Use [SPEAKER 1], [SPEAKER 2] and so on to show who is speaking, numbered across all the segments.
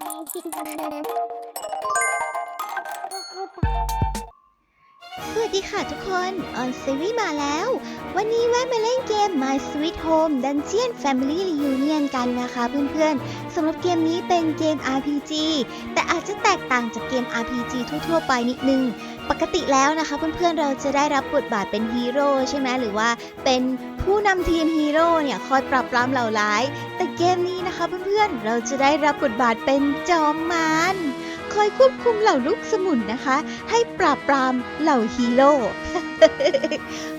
[SPEAKER 1] สวัสดีค่ะทุกคน ออนซีรีมาแล้ว วันนี้แวะมาเล่นเกม My Sweet Home Dungeon Family Reunion กันนะคะเพื่อนๆ สำหรับเกมนี้เป็นเกม RPG แต่อาจจะแตกต่างจากเกม RPG ทั่วๆ ไปนิดนึง ปกติแล้วนะคะเพื่อนๆเราจะได้รับบทบาทเป็นฮีโร่ใช่ไหมหรือว่าเป็นผู้นำทีมฮีโร่เนี่ยคอยปราบปรามเหล่าร้าย แต่เกมนี้นะคะเพื่อนๆเราจะได้รับบทบาทเป็นจอมมารคอยควบคุมเหล่าลูกสมุนนะคะ ให้ปราบปรามเหล่าฮีโร่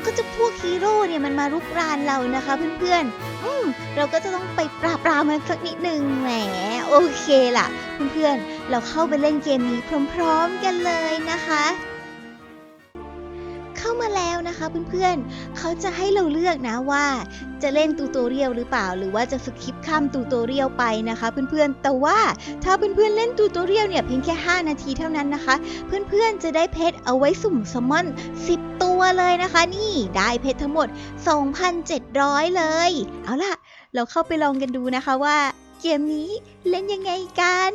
[SPEAKER 1] ก็จะพวกฮีโร่เนี่ยมันมารุกรานเรานะคะเพื่อนๆอืมเราก็จะต้องไปปราบปรามมันสักนิดหนึ่งแหมโอเคล่ะ เพื่อนๆเราเข้าไปเล่นเกมนี้พร้อม ๆ กันเลยนะคะามาแล้วนะคะเพื่อนๆ เขาจะให้เราเลือกนะว่าจะเล่นตูโตเรียลหรือเปล่า หรือว่าจะสคิปข้ามตูโตเรียลไปนะคะ เพื่อนๆ แต่ว่าถ้าเพื่อนๆเล่นตูโตเรียลเนี่ยเพียงแค่ 5 นาทีเท่านั้นนะคะ เพื่อนๆ จะได้เพชรเอาไว้สุ่มแซลมอน 10 ตัวเลยนะคะ นี่ได้เพชรทั้งหมด 2,700 เลย เอาล่ะ เราเข้าไปลองกันดูนะคะว่า เกมนี้เล่นยังไงกัน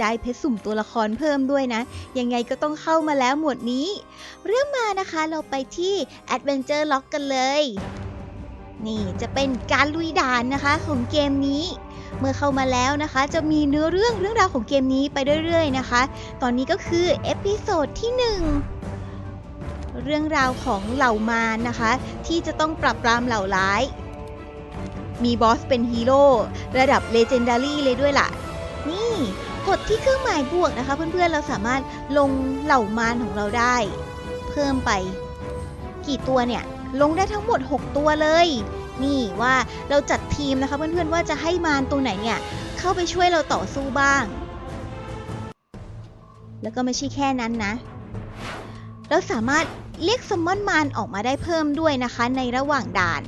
[SPEAKER 1] ได้เพชรสุ่มตัวละครเพิ่มด้วยนะ ยังไงก็ต้องเข้ามาแล้วหมวดนี้ เริ่มมานะคะเราไปที่ Adventure Lock กันเลย นี่จะเป็นการลุยด่านนะคะของเกมนี้ เมื่อเข้ามาแล้วนะคะ จะมีเนื้อเรื่องเรื่องราวของเกมนี้ไปเรื่อยๆนะคะ ตอนนี้ก็คือเอพิโซดที่ 1เรื่องราวของเหล่ามารนะคะ ที่จะต้องปรับปรามเหล่าร้าย มีบอสเป็นฮีโร่ระดับเลเจนดารี่เลยด้วยล่ะ นี่กดที่เครื่องหมายบวกนะคะ เพื่อนๆเราสามารถลงเหล่ามารของเราได้ เพิ่มไป กี่ตัวเนี่ย ลงได้ทั้งหมด 6 ตัวเลย นี่ว่าเราจัดทีมนะคะเพื่อนๆว่าจะให้มารตัวไหนเนี่ย เข้าไปช่วยเราต่อสู้บ้าง แล้วก็ไม่ใช่แค่นั้นนะ เราสามารถเรียกซัมมอนมารออกมาได้เพิ่มด้วยนะคะในระหว่างด่าน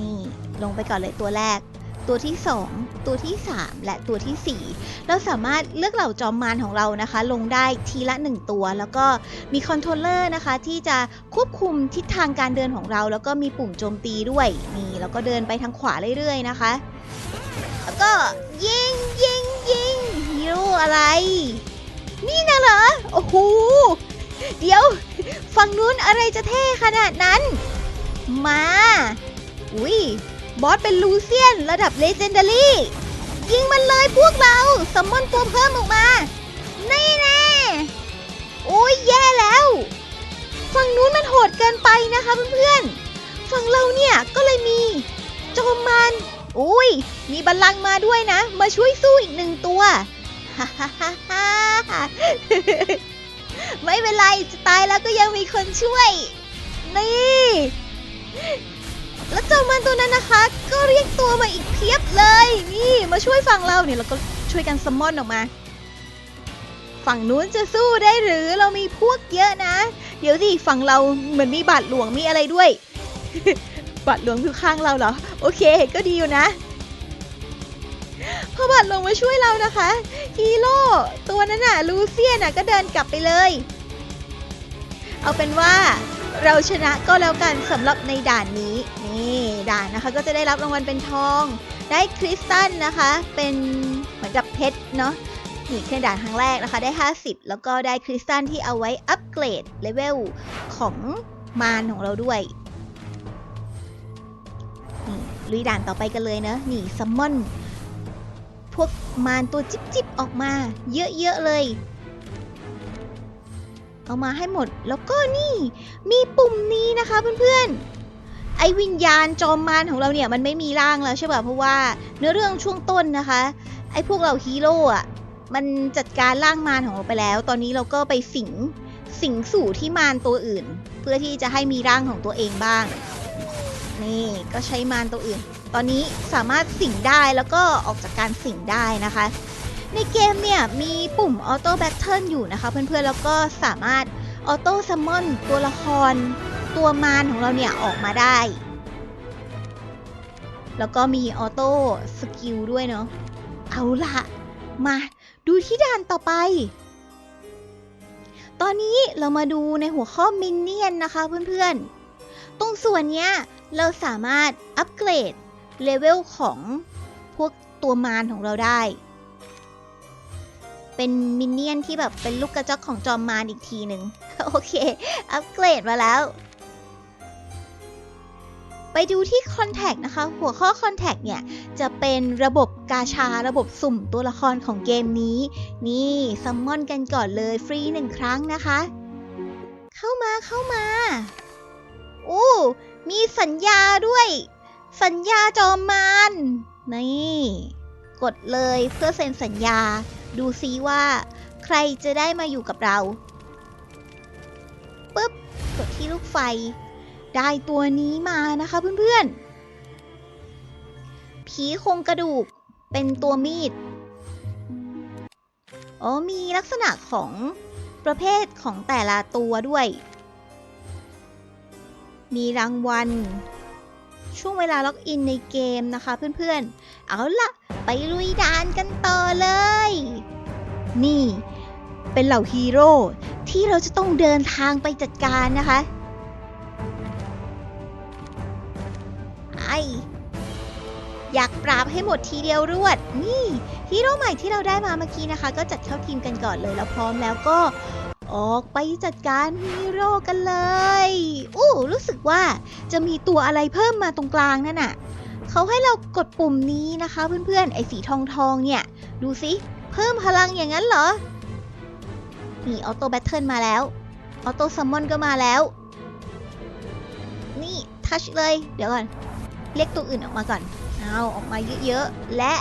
[SPEAKER 1] นี่ลงไปก่อนเลยตัวแรก ตัวที่ 2 ตัวที่ 3 และตัวทีสี่ 4 เราสามารถเลือกเหล่าจอมมารของเรานะคะ ลงได้ทีละ 1 ตัว แล้วก็มีคอนโทรลเลอร์นะคะ ที่จะควบคุมทิศทางการเดินของเรา แล้วก็มีปุ่มโจมตีด้วยนี่แล้วก็เดินไปทางขวาเรื่อยๆนะคะ แล้วก็ยิงยิงยิงฮีโร่อะไร นี่นะเหรอโอ้โหเดี๋ยวฝั่งนู้นอะไรจะเท่ขนาดนั้น มา อุ้ยบอสเป็นลูเซียนระดับเลเจนดารี่ยิงมันเลยพวกเราซัมมอนตัวเพิ่มออกมา นี่แน่โอ้ยแย่แล้ว ฝั่งนู้นมันโหดเกินไปนะคะเพื่อนๆ ฝั่งเราเนี่ยก็เลยมี โจมมันอุ้ย มีบัลลังก์มาด้วยนะ มาช่วยสู้อีกหนึ่งตัวฮ่าฮ่าฮ่าฮ่าไม่เป็นไรจะตายแล้วก็ยังมีคนช่วย นี่ แล้วเจ้ามันตัวนั้นนะคะ ก็เรียกตัวมาอีกเพียบเลย นี่มาช่วยฝั่งเราเนี่ยเราก็ช่วยกันซัมอนออกมา ฝั่งนู้นจะสู้ได้หรือเรามีพวกเยอะนะ เดี๋ยวสิฝั่งเราเหมือนมีบาทหลวงมีอะไรด้วยบาทหลวงอยู่ข้างเราเหรอ โอเค ก็ดีอยู่นะพอบาทหลวงมาช่วยเรานะคะฮีโร่ตัวนั้นน่ะลูเซียนน่ะก็เดินกลับไปเลย เอาเป็นว่า เราชนะก็แล้วกันสำหรับในด่านนี้ นี่ด่านนะคะก็จะได้รับรางวัลเป็นทอง ได้คริสตัลนะคะ เป็นเหมือนกับเพชรเนาะนี่แค่ด่านครั้งแรกนะคะได้ 50 แล้วก็ได้คริสตัลที่เอาไว้อัปเกรดเลเวลของมารของเราด้วยนี่ลุยด่านต่อไปกันเลยเนะนี่ซัมมอนพวกมารตัวจิบจิบๆออกมา เยอะๆเลย เอามาให้หมดแล้วก็นี่ มีปุ่มนี้นะคะเพื่อนๆ ไอวิญญาณจอมมารของเราเนี่ยมันไม่มีร่างแล้วใช่ป่ะเพราะว่าเนื้อเรื่องช่วงต้นนะคะ ไอพวกเราฮีโร่อะมันจัดการร่างมารของเราไปแล้ว ตอนนี้เราก็ไปสิงสิงสู่ที่มารตัวอื่น เพื่อที่จะให้มีร่างของตัวเองบ้าง นี่ก็ใช้มารตัวอื่น ตอนนี้สามารถสิงได้แล้วก็ออกจากการสิงได้นะคะ ในเกมเนี่ยมีปุ่มออโต้แบทเทิลอยู่นะคะ เพื่อนๆ แล้วก็สามารถออโต้ซัมมอนตัวละคร ตัวมารของเราเนี่ย ออกมาได้ แล้วก็มีออโต้สกิลด้วยเนาะเอาละมาดูที่ด่านต่อไป ตอนนี้เรามาดูในหัวข้อมินเนี่ยนนะคะเพื่อนๆ ตรงส่วนเนี้ยเราสามารถอัปเกรดเลเวลของพวกตัวมารของเราได้ เป็นมินเนี่ยนที่แบบเป็นลูกกระจอกของจอมมารอีกทีหนึ่งโอเค อัปเกรดมาแล้ว ไปดูที่ Contact นะคะ หัวข้อ Contact เนี่ย จะเป็นระบบกาชาระบบสุ่มตัวละครของเกมนี้ นี่ซัมมอนกันก่อนเลยฟรีหนึ่งครั้งนะคะ เข้ามาเข้ามาโอ้มีสัญญาด้วย สัญญาจอมมารนี่ กดเลยเพื่อเซ็นสัญญา ดูซิว่า ใครจะได้มาอยู่กับเราปุ๊บกดที่ลูกไฟ ได้ตัวนี้มานะคะเพื่อนๆ ผีโครงกระดูกเป็นตัวมีด อ๋อ มีลักษณะของประเภทของแต่ละตัวด้วย มีรางวัล ช่วงเวลาล็อกอินในเกมนะคะเพื่อนๆ เอาล่ะไปลุยด่านกันต่อเลย นี่ เป็นเหล่าฮีโร่ที่เราจะต้องเดินทางไปจัดการนะคะไออยากปราบให้หมดทีเดียวรวด นี่ฮีโร่ใหม่ที่เราได้มาเมื่อกี้นะคะ ก็จัดเข้าทีมกันก่อนเลยแล้วพร้อมแล้วก็ ออกไปจัดการฮีโร่กันเลย อู้รู้สึกว่าจะมีตัวอะไรเพิ่มมาตรงกลางนั่นน่ะเขาให้เรากดปุ่มนี้นะคะเพื่อนๆ ไอ้สีทองทองๆเนี่ย ดูสิ เพิ่มพลังอย่างนั้นเหรอ นี่ออโต้แบทเทิลมาแล้ว ออโต้ซัมมอนก็มาแล้ว นี่ทัชเลย เดี๋ยวก่อน เรียกตัวอื่นออกมาก่อน เอาออกมาเยอะๆ และ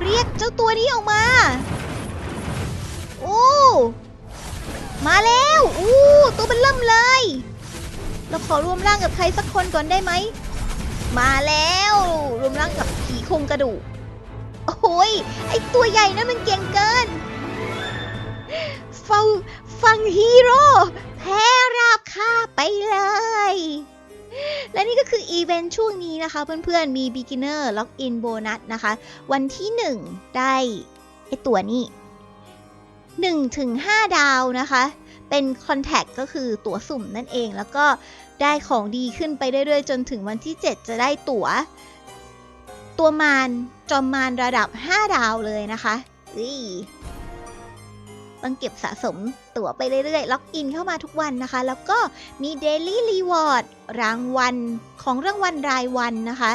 [SPEAKER 1] เรียกเจ้าตัวนี้ออกมา โอ้ มาแล้วอู้ตัวเป็นเริ่มเลย เราขอรวมร่างกับใครสักคนก่อนได้ไหม มาแล้ว รวมร่างกับผีโครงกระดูกโอ้ยไอตัวใหญ่นั่นมันเก่งเกิน ฟังฟังฮีโร่แพ้ราบค่าไปเลย และนี่ก็คืออีเวนต์ช่วงนี้นะคะ เพื่อนๆ มี beginner login bonus นะคะ วันที่ 1 ได้ไอตัวนี้ 1ถึง5ดาวนะคะ เป็น contact ก็คือตั๋วสุ่มนั่นเอง แล้วก็ได้ของดีขึ้นไปเรื่อยๆ จนถึงวันที่ 7 จะได้ตั๋ว ตัวมารจอมมารระดับ 5 ดาวเลยนะคะอุ้ยต้องเก็บสะสมตั๋วไปเรื่อยๆ ล็อกอินเข้ามาทุกวันนะคะ แล้วก็มี Daily Reward รางวัลของรางวัลรายวันนะคะ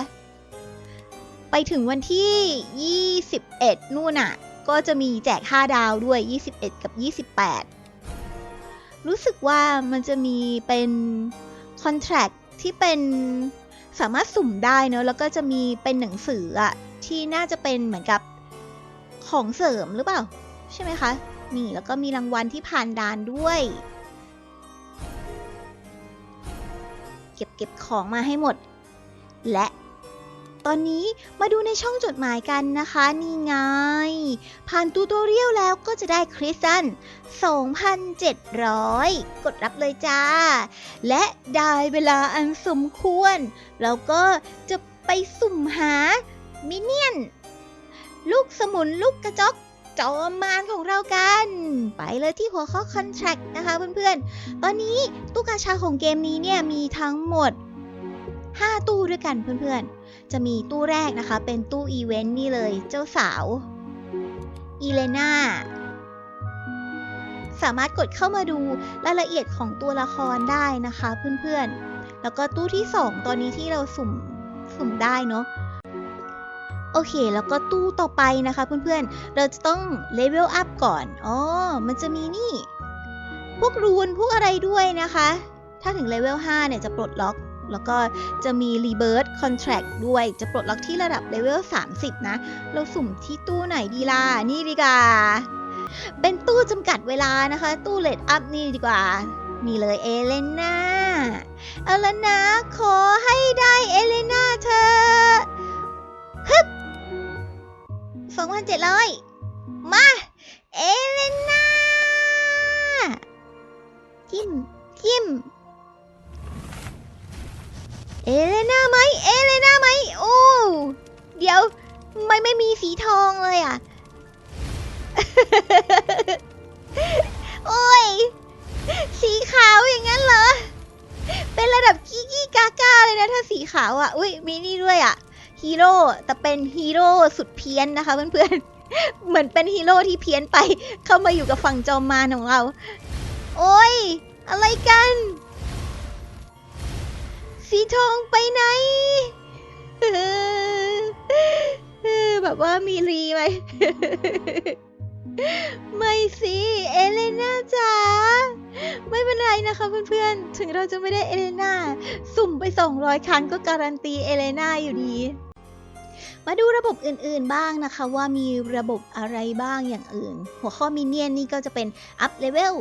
[SPEAKER 1] ไปถึงวันที่ 21 นู่นน่ะ ก็จะมีแจก 5 ดาวด้วย 21 กับ 28 รู้สึกว่ามันจะมีเป็น contract ที่เป็นสามารถสุ่มได้เนอะแล้วก็จะมีเป็นหนังสืออะที่น่าจะเป็นเหมือนกับของเสริมหรือเปล่า ใช่ไหมคะ นี่แล้วก็มีรางวัลที่ผ่านด่านด้วย เก็บเก็บของมาให้หมด และ ตอนนี้มาดูในช่องจดหมายกันนะคะ นี่ไง ผ่านตูโตเรียลแล้วก็จะได้คริสตัน2,700 กดรับเลยจ้า และได้เวลาอันสมควรเราก็จะไปสุ่มหามินเนี่ยน ลูกสมุนลูกกระจกจอมมารของเรากัน ไปเลยที่หัวข้อ contract นะคะเพื่อนๆ ตอนนี้ตู้กาชาของเกมนี้เนี่ยมีทั้งหมด 5 ตู้ด้วยกันเพื่อนๆ จะมีตู้แรกนะคะ เป็นตู้อีเวนต์นี่เลยเจ้าสาวอีเลนาสามารถกดเข้ามาดูรายละเอียดของตัวละครได้นะคะเพื่อนๆ แล้วก็ตู้ที่ 2 ตอนนี้ที่เราสุ่มสุ่มได้เนาะโอเค แล้วก็ตู้ต่อไปนะคะเพื่อนๆ เราจะต้องเลเวลอัพก่อน อ๋อ มันจะมีนี่ พวกรูนพวกอะไรด้วยนะคะ ถ้าถึงเลเวล5เนี่ยจะปลดล็อก แล้วก็จะมี Rebirth Contract ด้วย จะปลดล็อกที่ระดับเลเวล 30 นะ เราสุ่มที่ตู้ไหนดีล่ะ นี่ดีกว่า เป็นตู้จำกัดเวลานะคะ ตู้เลดอัพนี่ดีกว่า นี่เลยเอเลนาเอาละนะ ขอให้ได้เอเลนาเธอฮึบ2,700มา เอเลนาจิ้มจิ้ม เอเลนาไหมเอเลนาไหมโอ้เดี๋ยวไม่ไม่มีสีทองเลยอะ โอ้ย สีขาวอย่างนั้นเหรอ เป็นระดับกี้กี้กากาเลยนะถ้าสีขาวอะ อุ้ยมีนี่ด้วยอะ ฮีโร่ แต่เป็นฮีโร่สุดเพี้ยนนะคะเพื่อนเหมือนเป็นฮีโร่ที่เพี้ยนไป เข้ามาอยู่กับฝั่งจอมมารของเรา โอ้ย อะไรกัน สีทองไปไหนแบบว่ามีรีไหม ไม่สิ เอเลน่าจ๋า ไม่เป็นไรนะคะเพื่อนๆ ถึงเราจะไม่ได้เอเลน่าสุ่มไป 200 ครั้งก็การันตีเอเลน่าอยู่ดี มาดูระบบอื่นๆบ้างนะคะว่ามีระบบอะไรบ้างอย่างอื่น หัวข้อมินเนี่ยนนี่ก็จะเป็นอัพเลเวล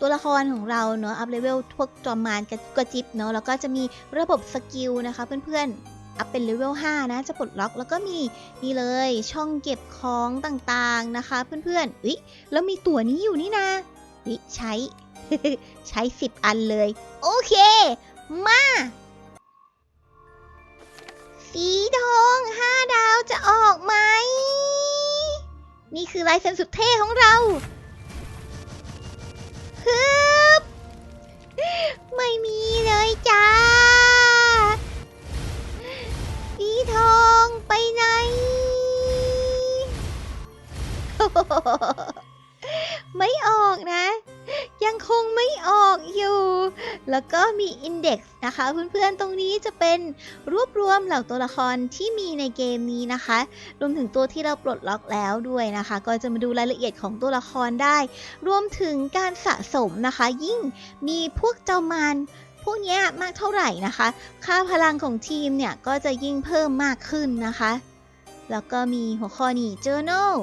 [SPEAKER 1] ตัวละครของเราเนาะอัพเลเวลพวกจอมมารกับกระจิบเนาะแล้วก็จะมีระบบสกิลนะคะเพื่อนๆอัพเป็นเลเวล5นะจะปลดล็อกแล้วก็มีนี่เลยช่องเก็บของต่างๆนะคะเพื่อนๆอุ๊ยแล้วมีตัวนี้อยู่นี่นะอุ๊ยใช้ใช้ 10 อันเลย โอเค มา สีทองห้าดาวจะออกไหม นี่คือลายเซ็นสุดเท่ของเรา ฮึบไม่มีเลยจ้าสีทองไปไหน แล้วก็มีอินเด็กซ์นะคะ เพื่อนๆ ตรงนี้จะเป็นรวบรวมเหล่าตัวละครที่มีในเกมนี้นะคะ รวมถึงตัวที่เราปลดล็อกแล้วด้วยนะคะ ก็จะมาดูรายละเอียดของตัวละครได้ รวมถึงการสะสมนะคะ ยิ่งมีพวกเจ้ามารพวกนี้มากเท่าไหร่นะคะ ค่าพลังของทีมเนี่ย ก็จะยิ่งเพิ่มมากขึ้นนะคะ แล้วก็มีหัวข้อนี้ journal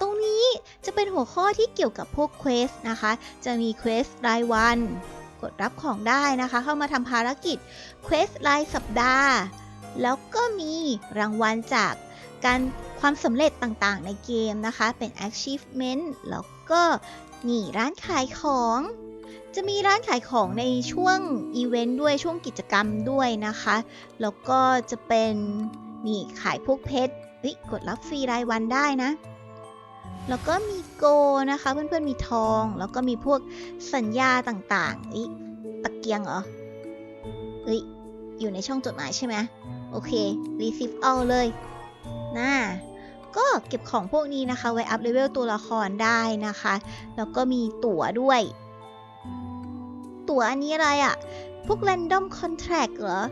[SPEAKER 1] ตรงนี้จะเป็นหัวข้อที่เกี่ยวกับพวกเควสนะคะ จะมีเควสรายวัน กดรับของได้นะคะ เข้ามาทำภารกิจเควสรายสัปดาห์ แล้วก็มีรางวัลจากการความสำเร็จต่างๆ ในเกมนะคะ เป็น achievement แล้วก็นี่ร้านขายของ จะมีร้านขายของในช่วงอีเวนต์ด้วยช่วงกิจกรรมด้วยนะคะ แล้วก็จะเป็นนี่ขายพวกเพชรเฮ้กดรับฟรีรายวันได้นะ แล้วก็มีโกนะคะ เพื่อนๆมีทอง แล้วก็มีพวกสัญญาต่างๆอ้ยตะเกียงเหรอเฮ้ยอยู่ในช่องจดหมายใช่ไหมโอเค receive all เลยน่าก็เก็บของพวกนี้นะคะ ไว้อัพเลเวลตัวละครได้นะคะ แล้วก็มีตั๋วด้วย ตั๋วอันนี้อะไรอะ่ะ พวก random contract เหรอ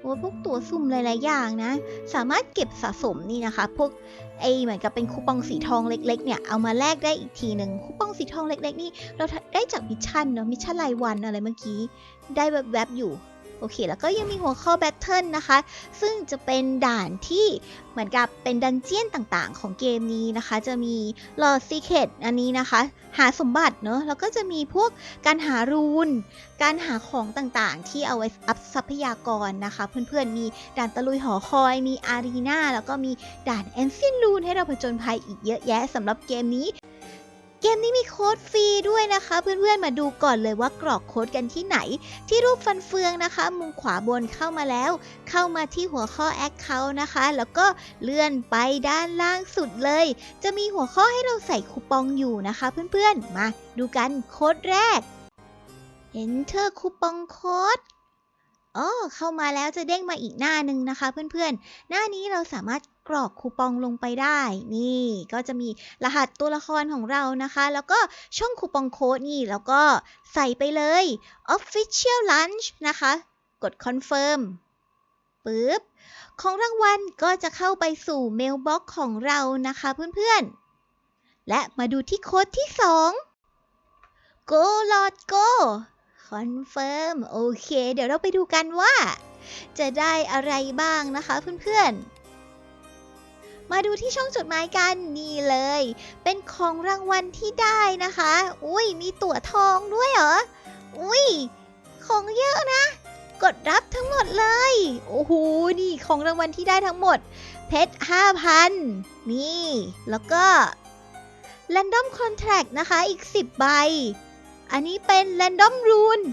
[SPEAKER 1] โอ้พวกตั๋วสุ่มหลาย ๆ อย่างนะ สามารถเก็บสะสมนี่นะคะ พวก ไอเหมือนกับเป็นคูปองสีทองเล็กๆเนี่ยเอามาแลกได้อีกทีหนึ่งคูปองสีทองเล็ก ๆ นี่เราได้จากมิชชั่นเนาะมิชชั่นรายวันอะไรเมื่อกี้ได้แวบๆอยู่ โอเค แล้วก็ยังมีหัวข้อแบทเทิลนะคะ ซึ่งจะเป็นด่านที่เหมือนกับเป็นดันเจียนต่างๆ ของเกมนี้นะคะ จะมีลอ d ซีเค t อันนี้นะคะ หาสมบัติเนาะแล้วก็จะมีพวกการหารูน การหาของต่างๆ ที่เอาไว้อัพทรัพยากรนะคะ เพื่อนๆ มีด่านตะลุยหอคอย มีอารีนาแล้วก็มีด่านแอนซินรูนให้เราผจญภัยอีกเยอะแยะสำหรับเกมนี้ เกมนี้มีโค้ดฟรีด้วยนะคะ เพื่อนๆมาดูก่อนเลยว่ากรอกโค้ดกันที่ไหน ที่รูปฟันเฟืองนะคะ มุมขวาบนเข้ามาแล้ว เข้ามาที่หัวข้อ Account นะคะ แล้วก็เลื่อนไปด้านล่างสุดเลย จะมีหัวข้อให้เราใส่คูปองอยู่นะคะ เพื่อนๆ มาดูกันโค้ดแรก Enter คูปองโค้ดอ๋อเข้ามาแล้วจะเด้งมาอีกหน้าหนึ่งนะคะ เพื่อนๆ หน้านี้เราสามารถกรอกคูปองลงไปได้ นี่ก็จะมีรหัสตัวละครของเรานะคะ แล้วก็ช่องคูปองโค้ดนี่ แล้วก็ใส่ไปเลย Official Lunch นะคะ กด Confirm ปึ๊บ ของรางวัลก็จะเข้าไปสู่เมลบ็อกของเรานะคะเพื่อนๆ และมาดูที่โค้ดที่ 2 Go Lord Go Confirm โอเค เดี๋ยวเราไปดูกันว่า จะได้อะไรบ้างนะคะเพื่อนๆ มาดูที่ช่องจดหมายกันนี่เลย เป็นของรางวัลที่ได้นะคะ อุ้ยมีตั๋วทองด้วยเหรอ อุ้ยของเยอะนะ กดรับทั้งหมดเลย โอ้โห นี่ของรางวัลที่ได้ทั้งหมด เพชร5,000 นี่ แล้วก็ Random Contract นะคะ อีก 10 ใบ อันนี้เป็น Random Rune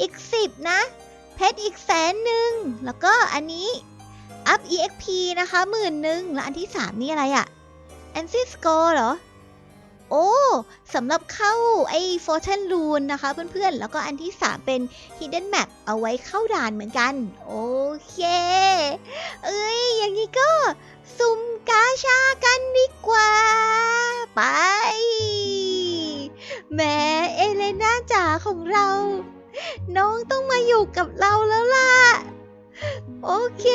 [SPEAKER 1] อีก 10 นะ เพชรอีกแสนหนึ่ง แล้วก็อันนี้ Up EXP นะคะหมื่นหนึ่งแล้วอันที่3นี่อะไรอะ a n c y Score เหรอ โอ้สำหรับเข้าไอ้ Fortune Rune นะคะเพื่อนๆ แล้วก็อันที่3เป็น Hidden Map เอาไว้เข้าด่านเหมือนกัน โอเค เอ้ย อย่างนี้ก็สุ่มกาชากันดีกว่า ไปแม่เอเลน่าจ๋าของเรา น้องต้องมาอยู่กับเราแล้วล่ะ โอเค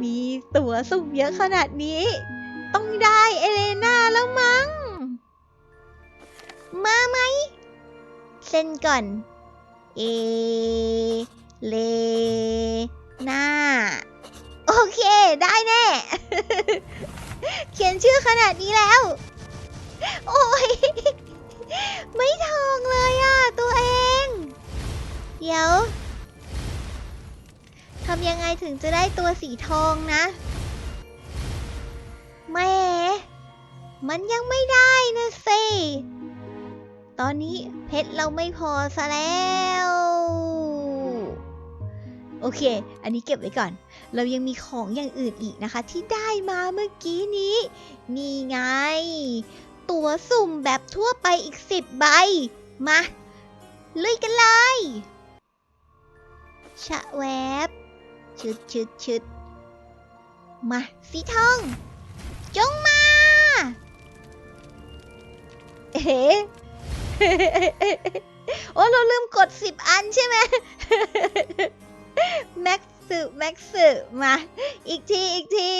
[SPEAKER 1] มีตั๋วสุ่มเยอะขนาดนี้ ต้องได้เอเลนาแล้วมั้ง มาไหม เซ็นก่อน เอ เลนาโอเค ได้แน่ เขียนชื่อขนาดนี้แล้ว โอ้ย ไม่ทองเลยอะ ตัวเอง เดี๋ยวำยังไงถึงจะได้ตัวสีทองนะแม่มันยังไม่ได้นะสิตอนนี้เพชรเราไม่พอซะแล้ว โอเค อันนี้เก็บไว้ก่อน เรายังมีของอย่างอื่นอีกนะคะ ที่ได้มาเมื่อกี้นี้ นี่ไง ตั๋วสุ่มแบบทั่วไปอีกสิบใบ มา ลุยกันเลย ชะแวบ ชึดชึดชึดมาสีทอง จงมา เอ๊ะโอ้เราลืมกดสิบอันใช่ไหมแม็กซ์แม็กซ์มา อีกที อีกที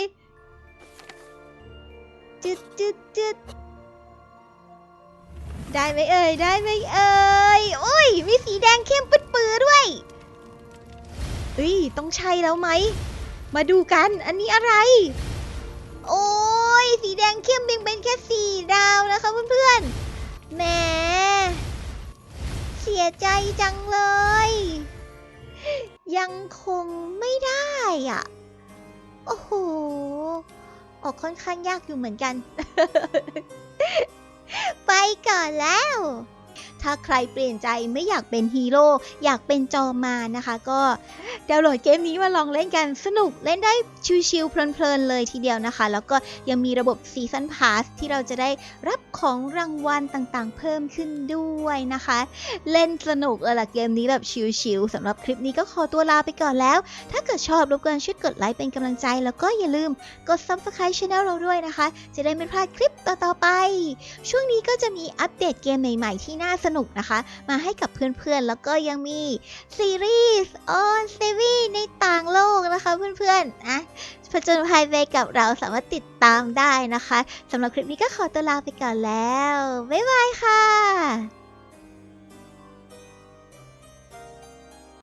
[SPEAKER 1] จึดจึดจึดได้ไหมเอ่ย ได้ไหมเอ่ย โอ้ย มีสีแดงเข้มปืดปือๆด้วย ฮ้ย ต้องใช่แล้วไหม มาดูกัน อันนี้อะไร โอ้ย สีแดงเข้มยังเป็นแค่สีดาวนะคะเพื่อนๆแหม เสียใจจังเลย ยังคงไม่ได้อะ โอ้โห ออกค่อนข้างยากอยู่เหมือนกัน ไปก่อนแล้ว ถ้าใครเปลี่ยนใจไม่อยากเป็นฮีโร่อยากเป็นจอมานะคะ ก็ดาวน์โหลดเกมนี้มาลองเล่นกันสนุกเล่นได้ชิวๆเพลินๆเลยทีเดียวนะคะ แล้วก็ยังมีระบบซีซันพาสที่เราจะได้รับของรางวัลต่างๆ เพิ่มขึ้นด้วยนะคะ เล่นสนุกเลยล่ะเกมนี้แบบชิวๆสำหรับคลิปนี้ก็ขอตัวลาไปก่อนแล้ว ถ้าเกิดชอบรบกวนช่วยกดไลค์เป็นกำลังใจ แล้วก็อย่าลืมกด subscribe channel เราด้วยนะคะ จะได้ไม่พลาดคลิปต่อๆไป ช่วงนี้ก็จะมีอัปเดตเกมใหม่ ๆ ที่น่าสนุกนะคะ มาให้กับเพื่อนๆ แล้วก็ยังมีซีรีส์ออนเซวีในต่างโลกนะคะเพื่อนๆอะผจญภัยไปกับเราสามารถติดตามได้นะคะสำหรับคลิปนี้ก็ขอตัวลาไปก่อนแล้ว บ๊ายบายค่ะ